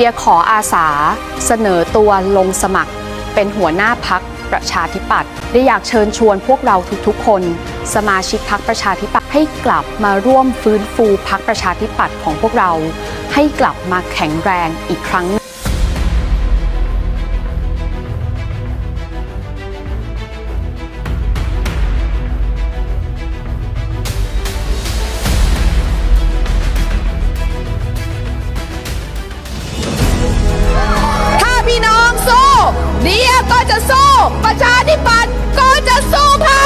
เดียขออาสาเสนอตัวลงสมัคร เป็นหัวหน้าพักประชาธิปัตย์ได้อยากเชิญชวนพวกเราทุกๆ คน สมาชิกพักประชาธิปัตย์ให้กลับมาร่วมฟื้นฟูพักประชาธิปัตย์ของพวกเรา ให้กลับมาแข็งแรงอีกครั้ง สู้ ประชาธิปัตย์ก็จะสู้ค่ะ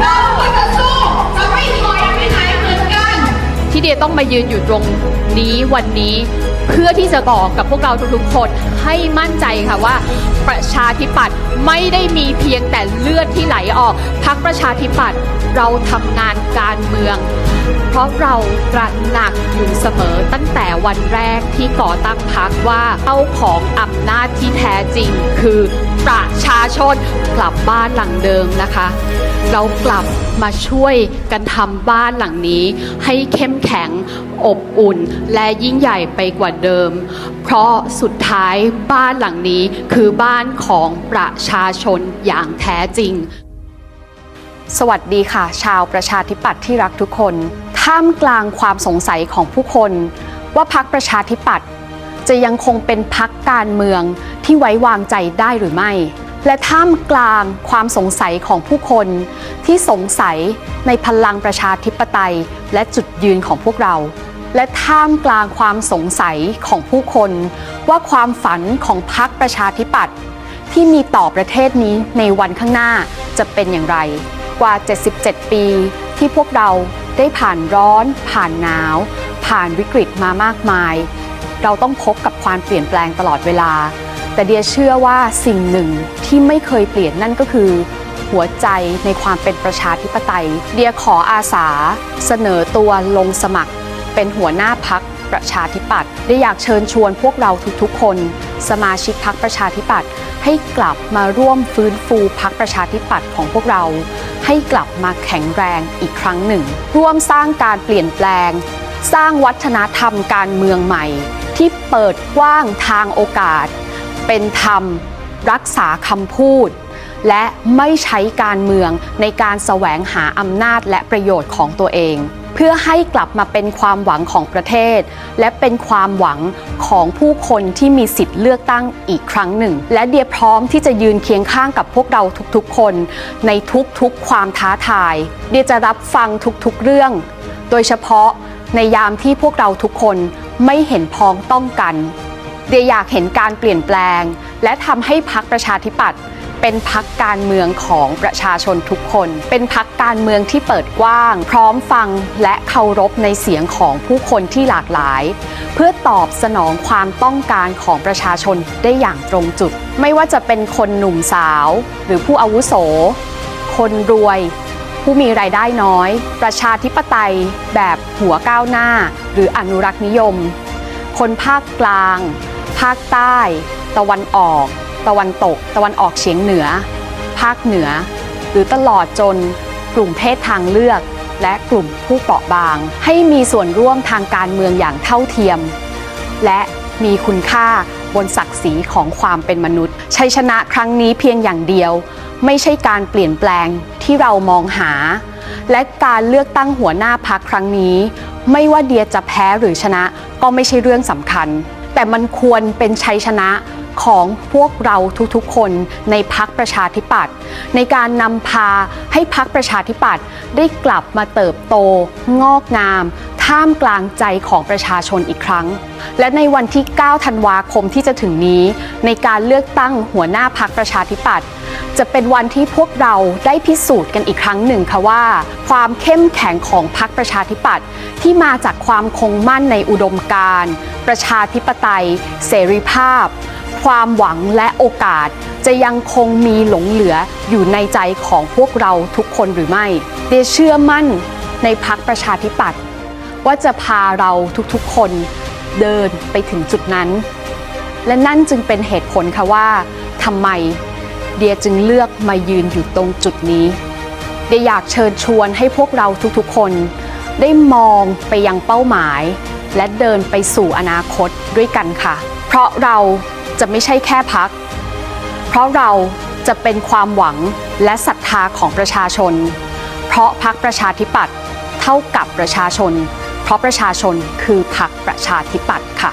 เราก็จะสู้จะไม่ถอยไปไหนเหมือนกัน ที่เดียต้องมายืนอยู่ตรงนี้วันนี้ เพื่อที่จะบอกกับพวกเราทุกๆคน ให้มั่นใจค่ะว่า ประชาธิปัตย์ไม่ได้มีเพียงแต่เลือดที่ไหลออกพักประชาธิปัตย์เราทำงานการเมือง เพราะเราตระหนักอยู่เสมอตั้งแต่วันแรกที่ก่อตั้งพักว่าเจ้าของอำนาจที่แท้จริงคือ ประชาชนกลับบ้านหลังเดิมนะคะ เรากลับมาช่วยกันทำบ้านหลังนี้ ให้เข้มแข็งอบอุ่น และยิ่งใหญ่ไปกว่าเดิม เพราะสุดท้ายบ้านหลังนี้คือบ้านของประชาชนอย่างแท้จริง สวัสดีค่ะ ชาวประชาธิปัตย์ที่รักทุกคน ท่ามกลางความสงสัยของผู้คน ว่าพักประชาธิปัตย์จะยังคงเป็นพักการเมือง ที่ไว้วางใจได้หรือไม่ และท่ามกลางความสงสัยของผู้คนที่สงสัยในพลังประชาธิปไตยและจุดยืนของพวกเรา และท่ามกลางความสงสัยของผู้คน ว่าความฝันของพักประชาธิปัตย์ที่มีต่อประเทศนี้ในวันข้างหน้าจะเป็นอย่างไร กว่า 77 ปีที่พวกเราได้ผ่านร้อน ผ่านหนาว ผ่านวิกฤตมามากมาย เราต้องพบกับความเปลี่ยนแปลงตลอดเวลา แต่เดียเชื่อว่าสิ่งหนึ่งที่ไม่เคยเปลี่ยนนั่นก็คือ หัวใจในความเป็นประชาธิปไตย เดียขออาสา เสนอตัวลงสมัคร เป็นหัวหน้าพักประชาธิปัตย์ได้อยากเชิญชวนพวกเราทุกๆ คน สมาชิกพักประชาธิปัตย์ให้กลับมาร่วมฟื้นฟูพักประชาธิปัตย์ของพวกเรา ให้กลับมาแข็งแรงอีกครั้งหนึ่ง ร่วมสร้างการเปลี่ยนแปลง สร้างวัฒนธรรมการเมืองใหม่ ที่เปิดกว้างทางโอกาส เป็นธรรม รักษาคำพูด และไม่ใช้การเมืองในการแสวงหาอำนาจและประโยชน์ของตัวเอง เพื่อให้กลับมาเป็นความหวังของประเทศ และเป็นความหวังของผู้คนที่มีสิทธิ์เลือกตั้งอีกครั้งหนึ่ง และเดียพร้อมที่จะยืนเคียงข้างกับพวกเราทุกๆ คน ในทุกๆความท้าทาย เดียจะรับฟังทุกๆเรื่อง โดยเฉพาะในยามที่พวกเราทุกคนไม่เห็นพ้องต้องกัน เดียอยากเห็นการเปลี่ยนแปลง และทำให้พักประชาธิปัตย์เป็นพักการเมืองของประชาชนทุกคน เป็นพักการเมืองที่เปิดกว้าง พร้อมฟังและเคารพในเสียงของผู้คนที่หลากหลาย เพื่อตอบสนองความต้องการของประชาชนได้อย่างตรงจุด ไม่ว่าจะเป็นคนหนุ่มสาว หรือผู้อาวุโส คนรวย ผู้มีรายได้น้อย ประชาธิปไตย แบบหัวก้าวหน้า หรืออนุรักษ์นิยม คนภาคกลางาคใต้ ตะวันออก ตะวันตก ตะวันออกเฉียงเหนือ ภาคเหนือ หรือตลอดจนกลุ่มเพศทางเลือก และกลุ่มผู้เปราะบาง ให้มีส่วนร่วมทางการเมืองอย่างเท่าเทียม และมีคุณค่าบนศักดิ์ศรีของความเป็นมนุษย์ ชัยชนะครั้งนี้เพียงอย่างเดียว ไม่ใช่การเปลี่ยนแปลงที่เรามองหา และการเลือกตั้งหัวหน้าพักครั้งนี้ ไม่ว่าเดียจะแพ้หรือชนะก็ไม่ใช่เรื่องสำคัญ แต่มันควรเป็นชัยชนะของพวกเราทุกๆ คนในพักประชาธิปัตย์ในการนำพาให้พักประชาธิปัตย์ได้กลับมาเติบโต งอกงาม ท่ามกลางใจของประชาชนอีกครั้ง และในวันที่ 9 ธันวาคมที่จะถึงนี้ ในการเลือกตั้งหัวหน้าพักประชาธิปัตย์ จะเป็นวันที่พวกเราได้พิสูจน์กันอีกครั้งหนึ่งค่ะว่า ความเข้มแข็งของพักประชาธิปัตย์ที่มาจากความคงมั่นในอุดมการณ์ ประชาธิปไตย เสรีภาพ ความหวังและโอกาส จะยังคงมีหลงเหลืออยู่ในใจของพวกเราทุกคนหรือไม่เดยเชื่อมั่นในพักประชาธิปัตย์ว่าจะพาเราทุกๆคนเดินไปถึงจุดนั้น และนั่นจึงเป็นเหตุผลค่ะว่าทำไม เดียจึงเลือกมายืนอยู่ตรงจุดนี้ เดียอยากเชิญชวนให้พวกเราทุกๆคน ได้มองไปยังเป้าหมาย และเดินไปสู่อนาคตด้วยกันค่ะ เพราะเราจะไม่ใช่แค่พัก เพราะเราจะเป็นความหวังและศรัทธาของประชาชน เพราะพักประชาธิปัตย์เท่ากับประชาชน เพราะประชาชนคือพักประชาธิปัตย์ค่ะ